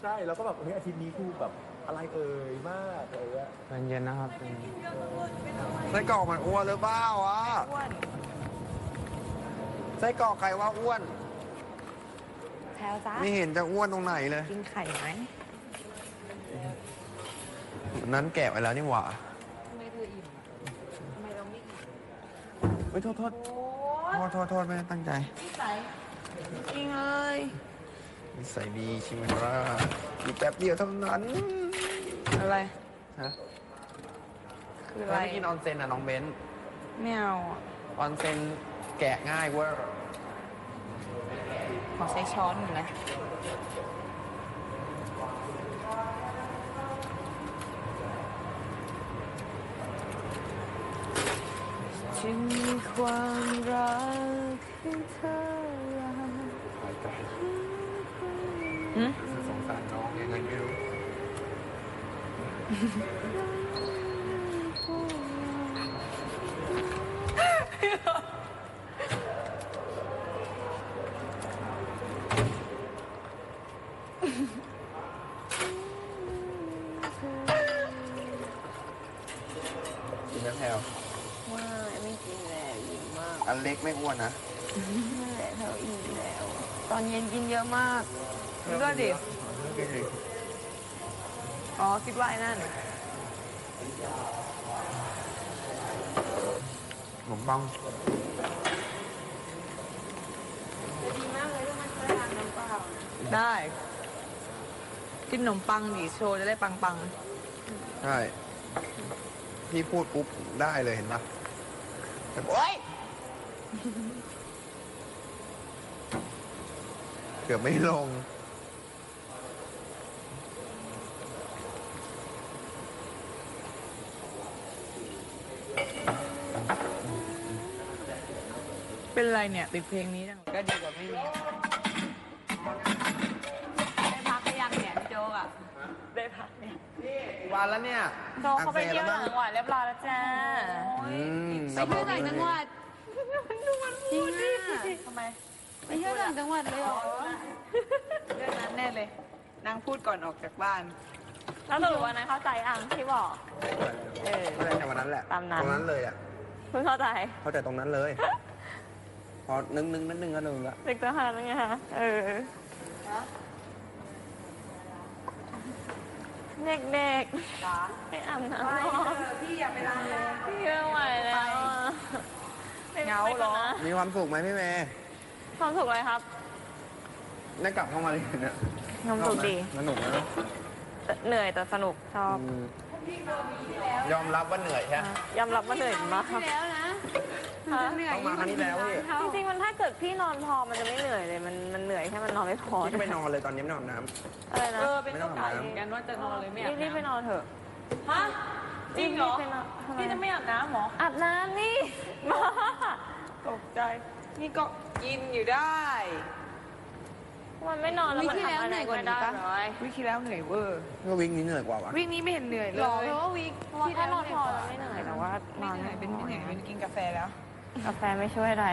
ใช่แล้วก็แบบเฮ้ยอาทิตย์นี้คือแบบอะไรเอ่ยมากอะไรเงี้ยใจเย็นนะครับใจเย็นไส้กรอกมันอ้วนหรือเปล่าวะอ้วนไส้กรอกใครว่าอ้วนแถวจ้าไม่เห็นจะอ้วนตรงไหนเลย กินไข่ไหมนั้นแกะไปแล้วนี่หว่าทำไมเธออิ่มทำไมเราไม่อิ่มเฮ้ยโทษโทษโอ้โทษโทษโทษไม่ได้ตั้งใจนิสัยจริงเลย นิสัยดีชิมร่าอีกแป๊บเดียวเท่านั้น อะไร ฮะคือเธอะไรอไม่กินออนเซนอะน้องเบนซ์ไม่เอาอะออนเซนแกะง่ายเว้ยขอใช้ช้อนหน่อยนะจึงมีความรักให้เธอหืม สงสารน้องยังไงไม่รู้ กินแล้วแพลวว่าไม่กินแล้วอิ่มมากอันเล็กไม่อ้วนนะนั่นแหละเธออิ่มแล้ว ตอนเย็นกินเยอะมากคิ ดว่าดิกินดิอ๋อคิดว่าไอ้นั่นขนมปังดีมากเลยที่มันใช้ทานน้ำเปล่าได้ กินขนมปังดิโชว์จะได้ปังปังใช่พี่พูดปุ๊บได้เลยเห็นปะแต่โอ๊ยเกือบไม่ลง เป็นไรเนี่ยติดเพลงนี้จังก็ดีกว่าไม่มีได้พักหรือยังเนี่ยพี่โจ๊กอะได้พักเนี่ยวันแล้วเนี่ยโจ๊กเขาไปเที่ยวต่างจังหวัดเรียบร้อยแล้วจ้าอืมไปเที่ยวต่างจังหวัดจริงอะทำไมไปเที่ยวต่างจังหวัดเลยเหรอเรื่องนั้นแน่เลยนางพูดก่อนออกจากบ้าน แล้วสรุปวันนั้นเข้าใจอะที่บอก เออเข้าใจแต่วันนั้นแหละ ตามนั้น ตรงนั้นเลยอะเพิ่งเข้าใจ เข้าใจตรงนั้นเลย พอนึงนึงนึงนึงก็นึงละเด็กทหารนั่นไงฮะเออเด็กเด็กๆไปอาบน้ำพี่อย่าไปล้างเลยพี่ไม่ไหวแล้วอะเหงาหรอ มีความสุขไหมพี่เมย์ความสุขอะไรครับ ได้กลับเข้ามาเลยนเนี่ยความสุขดีสนุกนะแต่เหนื่อยแต่สนุกชอบอืมยอมรับว่าเหนื่อยใช่ไหมยอมรับว่าเหนื่อยมากที่แล้วนะฮะ เหนื่อยต้องมาครั้งที่แล้วพี่จริงๆมันถ้าเกิดพี่นอนพอมันจะไม่เหนื่อยเลย มันมันเหนื่อยแค่มันนอนไม่พอพี่ก็ไปนอนเลยตอนนี้ไม่นอนน้อะไรนะเออเป็นโอกาสเหมือนกันว่าจะนอนเลยไม่รีบไปนอนเถอะฮะจริงเหรอบไปนอนทำไม พี่จะไม่อาบน้ำเหรออาบน้ำนี่มาตกใจ นี่ก็กินอยู่ได้มันไม่นอนแล้ววิมันที่แล้วทำอะไรเหนื่อยกว่าไม่นี้ได้ปะเลยวิคีแล้วเหนื่อยเวอร์ำก็วิ่งนี้เหนื่อยกว่าวะวิ่งนี้ไม่เห็นเหนื่อยเลหรอยเพราะว่าวีคเพราะว่าที่ถ้าแล้วนอนพอแล้วไม่เหนื่อยแต่ว่าไม่เหนื่อยเป็นไม่เหนื่อยเป็นกินกาแฟแล้ว กาแฟไม่ช่วยอะไร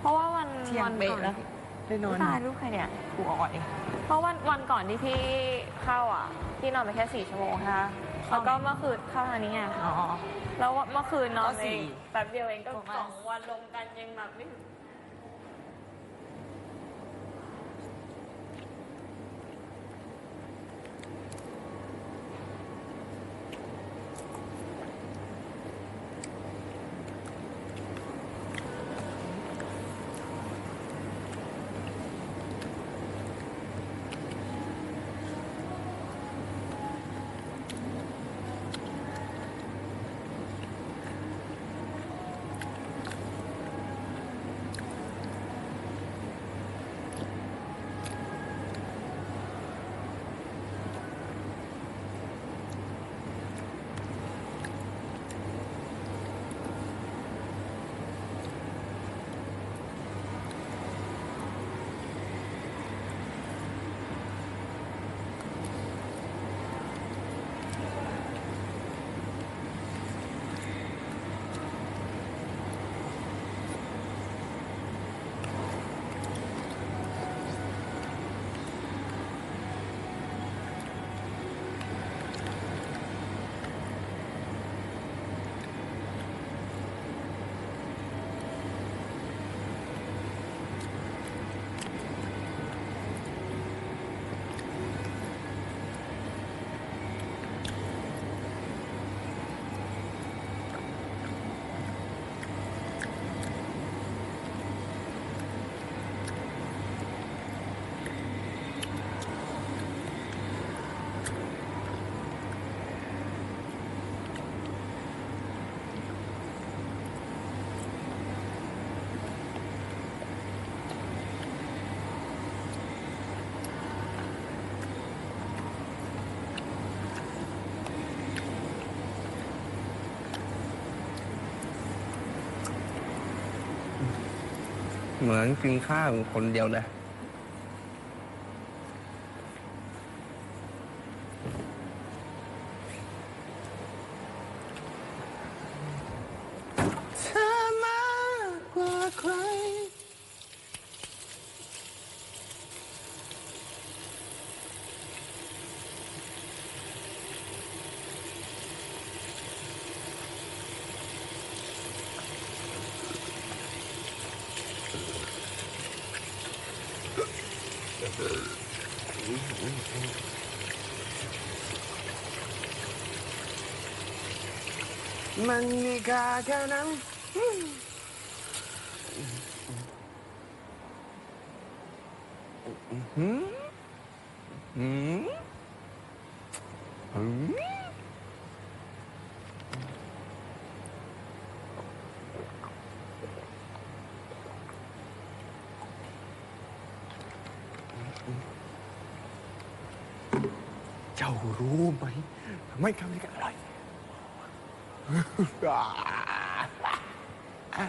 เพราะว่าวันเที่ยงวันเป๊ะก่อนแล้ว ได้นอน ตายลูกใครเนี่ย กูอ่อย เพราะวันวันก่อนที่พี่เข้าอะ พี่นอนไปแค่สี่ชั่วโมงค่ะแล้วก็เมื่อคืนเข้าทางนี้ไง อ๋อ แล้วเมื่อคืนนอนก็สี่ เองแป๊บเดียวเองก็ประมาณสองวันรวมกันยังแบบไม่ถึง เหมือนกินข้าวคนเดียวเลยเธอมากกว่าใคร มันมีค่าแค่นั้น หืมหืมหืม เจ้ารู้ไหมทำไมทำนี้กันอร่อยอ่า